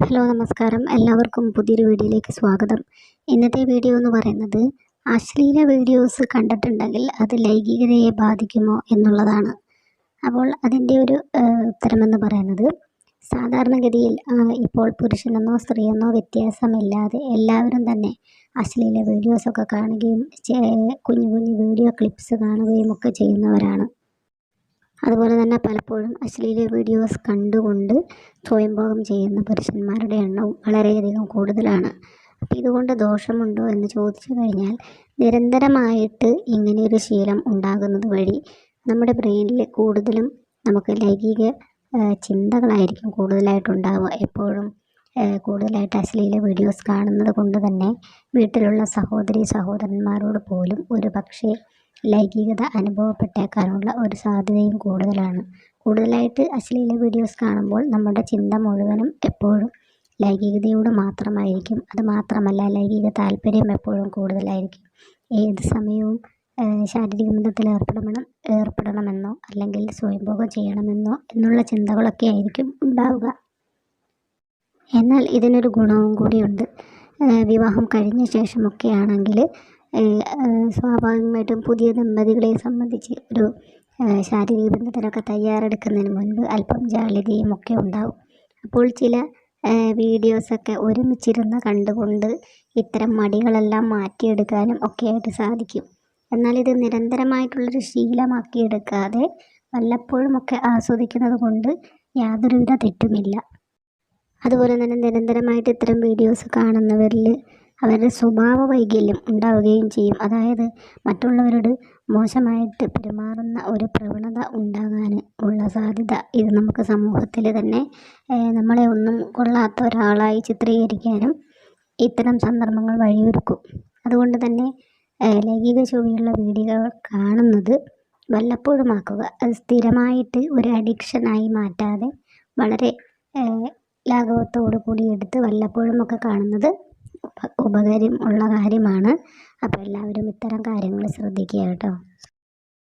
Hello നമസ്കാരം. എല്ലാവർക്കും പുതിയൊരു വീഡിയോയിലേക്ക് സ്വാഗതം. ഇന്നത്തെ വീഡിയോ എന്ന് പറയുന്നത് അശ്ലീല വീഡിയോസ് കണ്ടിട്ടുണ്ടെങ്കിൽ അത് ലൈംഗികതയെ ബാധിക്കുമോ എന്നുള്ളതാണ്. അപ്പോൾ അതിന്റെ ഒരു ഉത്തരമെന്ന് പറയുന്നത് സാധാരണഗതിയിൽ ഇപ്പോൾ പുരുഷനെന്നോ സ്ത്രീയെന്നോ വ്യത്യാസമില്ലാതെ എല്ലാവരും തന്നെ അശ്ലീല വീഡിയോസൊക്കെ കാണുകയും കുഞ്ഞു കുഞ്ഞു വീഡിയോ ക്ലിപ്സ് കാണുകയും ഒക്കെ ചെയ്യുന്നവരാണ്. അതുപോലെ തന്നെ പലപ്പോഴും അശ്ലീല വീഡിയോസ് കണ്ടുകൊണ്ട് സ്വയംഭോഗം ചെയ്യുന്ന പുരുഷന്മാരുടെ എണ്ണവും വളരെയധികം കൂടുതലാണ്. അപ്പോൾ ഇതുകൊണ്ട് ദോഷമുണ്ടോ എന്ന് ചോദിച്ചു കഴിഞ്ഞാൽ നിരന്തരമായിട്ട് ഇങ്ങനെയൊരു ശീലം ഉണ്ടാകുന്നത് വഴി നമ്മുടെ ബ്രെയിനിൽ കൂടുതലും നമുക്ക് ലൈംഗിക ചിന്തകളായിരിക്കും കൂടുതലായിട്ടുണ്ടാവുക. എപ്പോഴും കൂടുതലായിട്ട് അശ്ലീല വീഡിയോസ് കാണുന്നത് കൊണ്ട് തന്നെ വീട്ടിലുള്ള സഹോദരി സഹോദരന്മാരോട് പോലും ഒരു പക്ഷേ ലൈംഗികത അനുഭവപ്പെട്ടേക്കാനുള്ള ഒരു സാധ്യതയും കൂടുതലാണ്. കൂടുതലായിട്ട് അശ്ലീല വീഡിയോസ് കാണുമ്പോൾ നമ്മുടെ ചിന്ത മുഴുവനും എപ്പോഴും ലൈംഗികതയോട് മാത്രമായിരിക്കും. അത് മാത്രമല്ല ലൈംഗിക താല്പര്യം എപ്പോഴും കൂടുതലായിരിക്കും. ഏത് സമയവും ശാരീരിക ബന്ധത്തിൽ ഏർപ്പെടണം ഏർപ്പെടണമെന്നോ അല്ലെങ്കിൽ സ്വയംഭോഗം ചെയ്യണമെന്നോ എന്നുള്ള ചിന്തകളൊക്കെ ആയിരിക്കും ഉണ്ടാവുക. എന്നാൽ ഇതിനൊരു ഗുണവും കൂടിയുണ്ട്. വിവാഹം കഴിഞ്ഞ ശേഷമൊക്കെ ആണെങ്കിൽ സ്വാഭാവികമായിട്ടും പുതിയ ദമ്പതികളെ സംബന്ധിച്ച് ഒരു ശാരീരിക ബന്ധത്തിനൊക്കെ തയ്യാറെടുക്കുന്നതിന് മുൻപ് അല്പം ജാള്യതയും ഒക്കെ ഉണ്ടാവും. അപ്പോൾ ചില വീഡിയോസൊക്കെ ഒരുമിച്ചിരുന്ന് കണ്ടുകൊണ്ട് ഇത്തരം മടികളെല്ലാം മാറ്റിയെടുക്കാനും ഒക്കെ ആയിട്ട് സാധിക്കും. എന്നാൽ ഇത് നിരന്തരമായിട്ടുള്ളൊരു ശീലമാക്കിയെടുക്കാതെ വല്ലപ്പോഴുമൊക്കെ ആസ്വദിക്കുന്നത് കൊണ്ട് യാതൊരുവിധ തെറ്റുമില്ല. അതുപോലെ തന്നെ നിരന്തരമായിട്ട് ഇത്തരം വീഡിയോസ് കാണുന്നവരിൽ അവരുടെ സ്വഭാവ വൈകല്യം ഉണ്ടാവുകയും ചെയ്യും. അതായത് മറ്റുള്ളവരോട് മോശമായിട്ട് പെരുമാറുന്ന ഒരു പ്രവണത ഉണ്ടാകാൻ ഉള്ള സാധ്യത ഇത് നമുക്ക് സമൂഹത്തിൽ തന്നെ നമ്മളെ ഒന്നും കൊള്ളാത്ത ഒരാളായി ചിത്രീകരിക്കാനും ഇത്തരം സന്ദർഭങ്ങൾ വഴിയൊരുക്കും. അതുകൊണ്ട് തന്നെ ലൈംഗിക ചുവയുള്ള വീഡിയോകൾ കാണുന്നത് വല്ലപ്പോഴും ആക്കുക അത് സ്ഥിരമായിട്ട് ഒരു അഡിക്ഷനായി മാറ്റാതെ വളരെ ലാഘവത്തോടു കൂടി എടുത്ത് വല്ലപ്പോഴും ഒക്കെ കാണുന്നത് ഉപകാരം ഉള്ള കാര്യമാണ്. അപ്പോൾ എല്ലാവരും ഇത്തരം കാര്യങ്ങൾ ശ്രദ്ധിക്കുക കേട്ടോ.